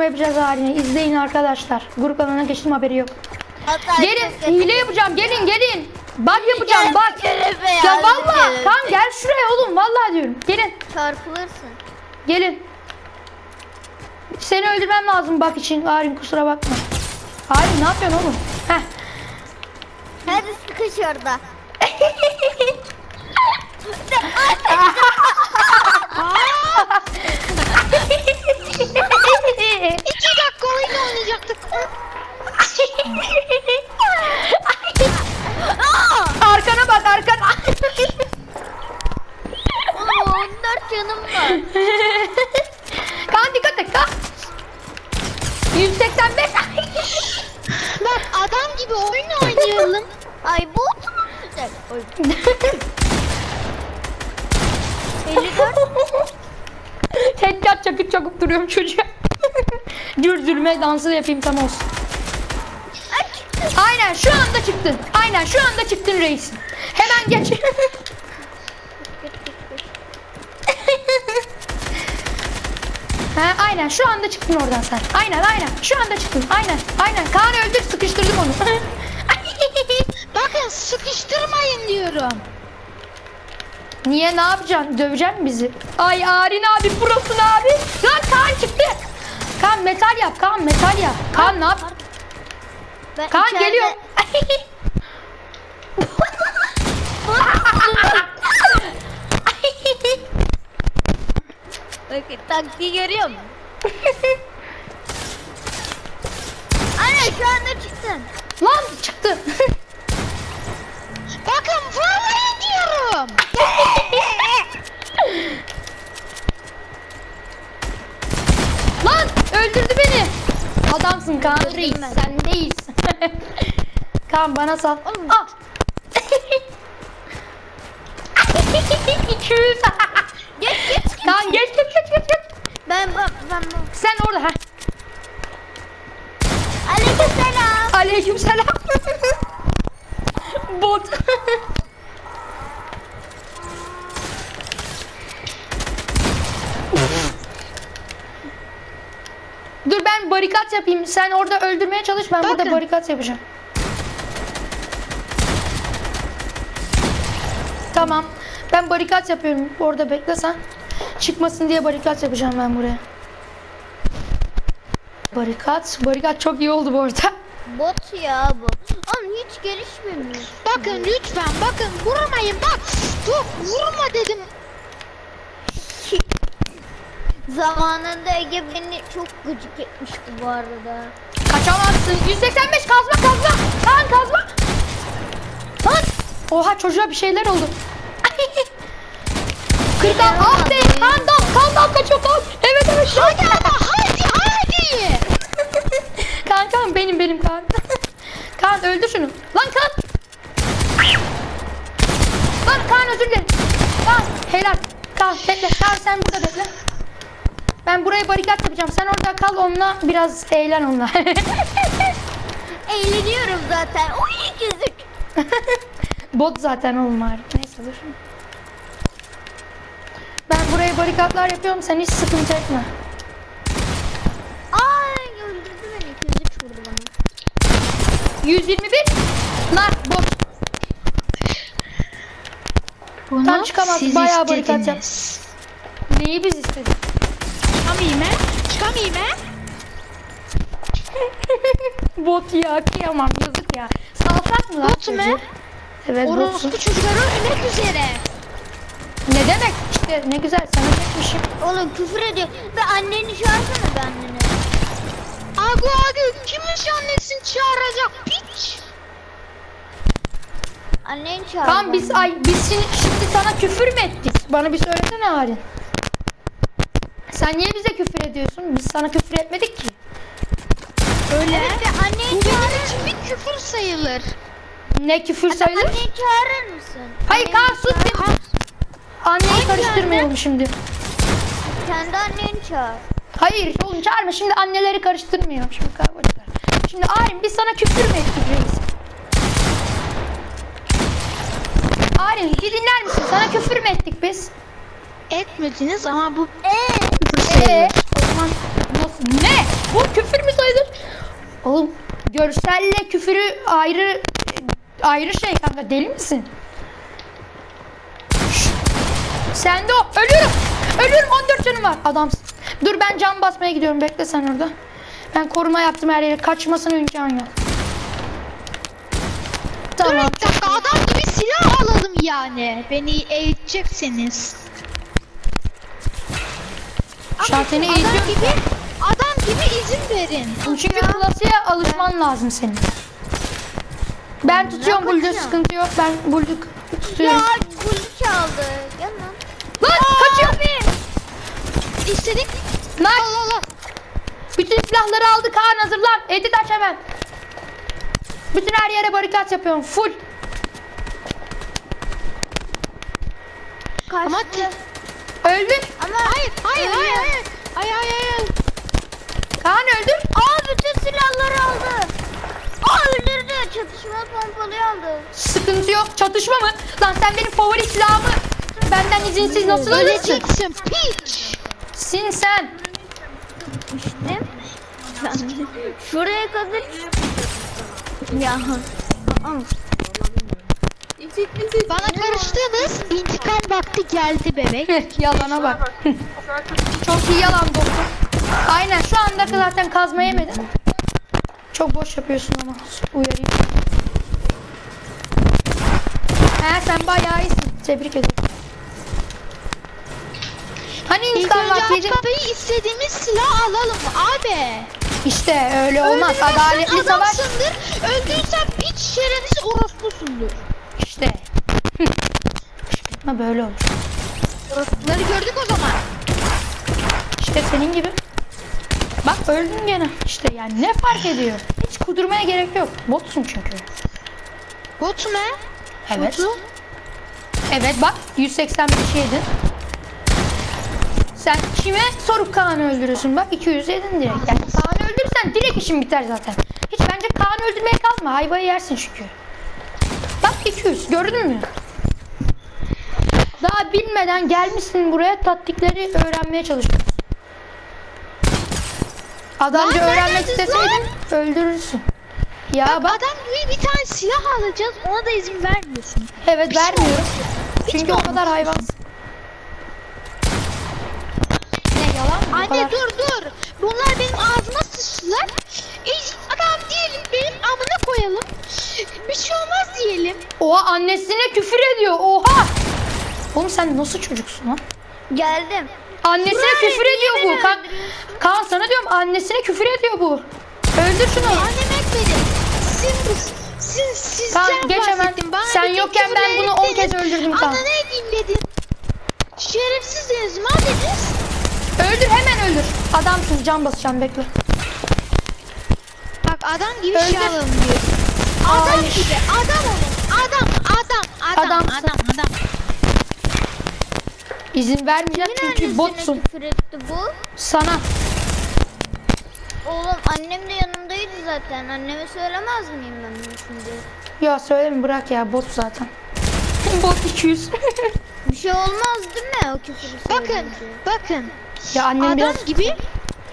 kapışma yapacağız haline. İzleyin arkadaşlar. Grup alanına geçtim haberi yok. Hatta Gelin hile yapacağım gelin gelin. Bak yapacağım bak. Ya valla gel, kan gel şuraya oğlum vallahi diyorum. Gelin Çarpılırsın. gelin. Seni öldürmem lazım bak için. Harin kusura bakma. Harin ne yapıyorsun oğlum? Heh. Hadi sıkış orada. İki dakika oyun oynayacaktık. arkana bak arkana. Oğlum 14 canım var. kan dikkat et kan. 185. Bak adam gibi oyun oynayalım. Ay mu güzel? Oy. 54. Headshot çakıp çakıp duruyorum çocuğa. Dur zulme dansı da yapayım tam olsun. Aynen şu anda çıktın. Aynen şu anda çıktın reis. Hemen geç. ha, aynen şu anda çıktın oradan sen. Aynen aynen şu anda çıktın. Aynen aynen. Kaan öldür sıkıştırdım onu. Bakın sıkıştırmayın diyorum. Niye ne yapacaksın? Döveceksin mi bizi? Ay Arin abi prosun abi. Lan Kaan çıktı. Kaan metal yap. Kaan metal yap. Kaan ne yap? Ben içeride- geliyor. Bakın taktiği görüyor musun? Aynen şu anda çıktın. Lan çıktı. Bakın vurmayın diyorum. Lan öldürdü beni. Adamsın Kaan Reis. Öldürmez. Sen değilsin. Kaan bana sal. Ah. 200. Geç geç. Kaan geç geç geç geç. geç. Ben ben bak. Sen orada ha. Aleykümselam. Aleykümselam. Bot. Dur ben barikat yapayım. Sen orada öldürmeye çalış. Ben burada Bakın. barikat yapacağım. Tamam. Ben barikat yapıyorum. Orada bekle sen. Çıkmasın diye barikat yapacağım ben buraya. Barikat. Barikat çok iyi oldu bu arada. Bot ya bu. Oğlum hiç gelişmemiş. Bakın lütfen bakın vurmayın bak. Dur vurma dedim. Zamanında Ege beni çok gıcık etmişti bu arada. Kaçamazsın. 185 kazma kazma. Lan kazma. Lan. Oha çocuğa bir şeyler oldu. 46 ah be kan dal kan dal kaçıyor kan. Evet evet şu Hadi ama hadi hadi. kan kan benim benim kan. kan öldür şunu. Lan kan. Lan kan özür dilerim. Kan helal. Kan bekle. Kan sen burada bekle. Ben buraya barikat yapacağım. Sen orada kal onunla biraz eğlen onunla. Eğleniyorum zaten. O iyi gözük. Bot zaten oğlum var. Neyse dur. Buraya barikatlar yapıyorum. Sen hiç sıkıntı etme. Ay öldürdü beni. Gözük vurdu bana. 121. Nar bot. Bunu Tam çıkamaz, bayağı barikat yap. istediniz. Neyi biz istedik? Çıkamayayım he? Çıkamayayım he? Bot ya kıyamam yazık ya. Salsak mı lan? Bot mu? Evet. Orospu çocukları ölmek üzere. Ne demek? İşte ne güzel sana geçmişim. Oğlum küfür ediyor. Ve anneni çağırsana be anneni. Agu agu kimin annesini çağıracak piç? Anneni çağır. Tamam biz ay biz şimdi, şimdi sana küfür mü ettik? Bana bir söylesene Harin. Sen niye bize küfür ediyorsun? Biz sana küfür etmedik ki. Öyle. Evet ve anneni Bu çağır. benim için bir küfür sayılır. Ne küfür sayılır? Anneni çağırır mısın? Hayır Anneni Kaan sus bir. Anneyi Hangi karıştırmayalım şimdi. Kendi anneni çağır. Hayır oğlum çağırma şimdi anneleri karıştırmayalım şimdi kavga çıkar. Şimdi Arin biz sana küfür mü ettik reis? Arin bir dinler misin? Sana küfür mü ettik biz? Etmediniz ama bu sayılır. Ee, o zaman nasıl Ne? Bu küfür mü sayılır? Oğlum görselle küfürü ayrı ayrı şey kanka deli misin? Sen de o. Ölüyorum. Ölüyorum 14 canım var. Adamsın. Dur ben can basmaya gidiyorum. Bekle sen orada. Ben koruma yaptım her yere. Kaçmasına imkan yok. Dur Tamam. bir dakika adam gibi silah alalım yani. Beni eğiteceksiniz. Şarteni Adam eğitiyorum. gibi, adam gibi izin verin. Çünkü klasaya alışman lazım senin. Ben tutuyorum kaçıyor? sıkıntı yok. Ben Ya tutuyorum. gülü çaldı. Gel lan. Kaçıyor. İstedik. Lan Al al al. bütün silahları aldı Kaan hazırlan. Edit aç hemen. Bütün her yere barikat yapıyorum. Full. Kaçtı. Ama Öldün. Ama Hayır hayır hayır hayır. Hayır hayır hayır. Kaan öldün. Aa bütün silahları aldı. Aa öldürdü. Çatışma pompalıyı aldı. Sıkıntı yok. Çatışma mı? Lan sen benim favori silahımı benden izinsiz nasıl alırsın? Öleceksin piç. Sin sen. İşte. Şuraya kadar. Ya. Aa, Bana karıştınız. İntikam vakti geldi bebek. Yalana bak. Çok iyi yalan dostum. Aynen şu anda zaten kazma yemedin. Çok boş yapıyorsun ama uyarayım. He sen bayağı iyisin. Tebrik ederim. Akbaba'yı istediğimiz silah alalım abi. İşte öyle olmaz. Öldürmezsen Adaletli savaş. Öldürürsen piç şerefsiz orospusundur. İşte. Ama böyle olur. Orospuları gördük o zaman. İşte senin gibi. Bak öldün gene. İşte yani ne fark ediyor? Hiç kudurmaya gerek yok. Botsun çünkü. Bot mu? Evet. Botu. Evet bak 185 yedin. Sen kime sorup Kaan'ı öldürüyorsun? Bak 200 yedin direkt. Yani Kaan'ı öldürürsen direkt işin biter zaten. Hiç bence Kaan'ı öldürmeye kalma. Hayvayı yersin çünkü. Bak 200 gördün mü? Daha bilmeden gelmişsin buraya taktikleri öğrenmeye çalışıyorsun. Adamca Lan öğrenmek neredesiniz isteseydin öldürürsün. Ya bak Adam gibi bir tane silah alacağız. Ona da izin vermiyorsun. evet vermiyorum. Çünkü Hiçbir o kadar hayvansın. Ne yalan mı? Bu Anne kadar- dur dur. Bunlar benim ağzıma sıçtılar. İyi, adam diyelim benim amına koyalım. Bir şey olmaz diyelim. Oha annesine küfür ediyor. Oha. Oğlum sen nasıl çocuksun lan? Geldim. Annesine Buraya küfür ediyor bu. Kan? Kaan sana diyorum annesine küfür ediyor bu. Öldür şunu. Annem etmedi. Siz, siz, sizden Tamam, geç hemen. Bana Sen yokken ben bunu on ettiniz. kez öldürdüm Kaan. Ana ne edeyim dedin. Şerefsizdiniz madeniz. Öldür hemen öldür. Adamsın can basacağım bekle. Bak adam gibi Öldür. şey alalım diyor. Adam Hayır. gibi adam olun. Adam adam adam Adamsın. adam adam. İzin vermeyeceğim Kimin çünkü annesine botsun. küfür etti bu? Sana. Oğlum annem de yanımdaydı zaten. Anneme söylemez miyim ben bunu şimdi? Ya söyleme bırak ya bot zaten. bot 200. Şey olmaz değil mi o küfürü Bakın bakın. ya annem Adam biraz... gibi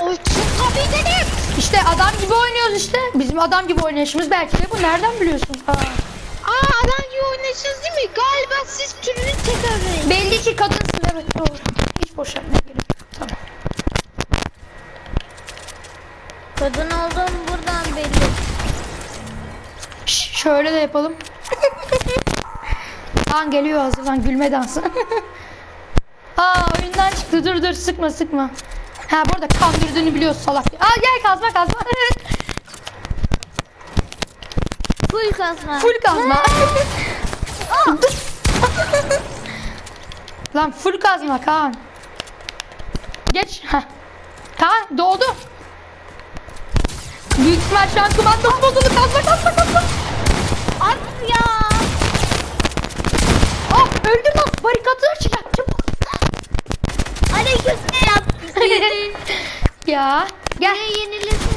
o tabii dedim. İşte adam gibi oynuyoruz işte. Bizim adam gibi oynayışımız belki de bu. Nereden biliyorsun? Aa. Aa adam gibi oynaşınız değil mi? Galiba siz türünün tekrarlayın. Belli ki kadınsın evet doğru. Hiç boş yapmaya gerek yok. Tamam. Kadın olduğum buradan belli. Şş, şöyle de yapalım. Kaan geliyor hazırlan gülme dansı. Aa oyundan çıktı dur dur sıkma sıkma. Ha bu arada kandırdığını biliyoruz salak. Aa gel kazma kazma. Full kasma. full kazma. Lan full kazma Kaan. Geç. Heh. Kaan doğdu. Büyük ihtimal şu an kumandası bozuldu. Kazma kazma kazma. At ya. Öldüm lan. Barikatı açacak. Çabuk. Aleykümselam. ya. Gel. Burayı yenilesene.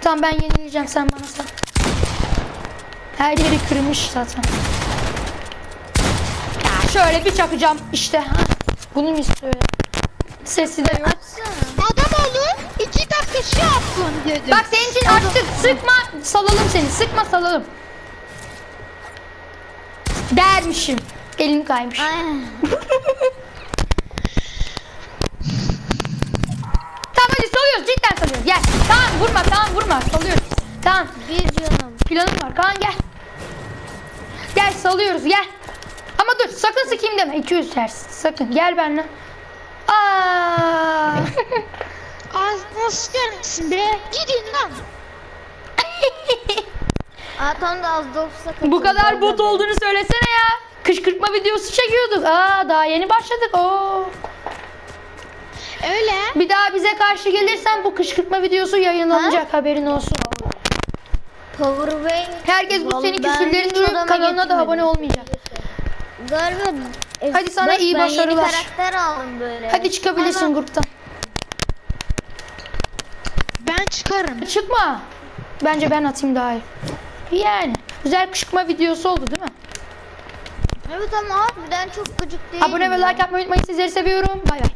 Tamam ben yenileyeceğim sen bana sal. Her yeri kırmış zaten. Ya şöyle bir çakacağım işte. Ha. Bunu mu istiyor? Sesi de yok. Adam olun. dedim. Bak senin için açtık. Sıkma salalım seni. Sıkma salalım. Dermişim. Elim kaymış. Ay. Tamam hadi salıyoruz. Cidden salıyoruz. Gel. Tamam vurma tamam vurma. Salıyoruz. Tamam. Bir canım. Planım var. Kaan gel. Gel salıyoruz gel. Ama dur sakın sıkayım deme. 200 ters. Sakın gel benimle. Aa. Ağzına sıçarsın be. Gidin lan. Aa tam da az da olsa Bu kadar bot olduğunu söylesene ya. Kışkırtma videosu çekiyorduk. Aa daha yeni başladık. Oo. Öyle. Bir daha bize karşı gelirsen bu kışkırtma videosu yayınlanacak haberin olsun. Powerbank. Herkes bu senin ben duyup odama kanalına da abone olmayacak. Galiba Hadi sana Bak, iyi ben başarılar. Yeni karakter aldım böyle. Hadi çıkabilirsin gruptan. Ben çıkarım. Çıkma. Bence ben atayım daha iyi. Yani güzel kışkırtma videosu oldu değil mi? Evet ama harbiden çok gıcık değil. Abone ve like yapmayı unutmayın. Sizleri seviyorum. Bay bay.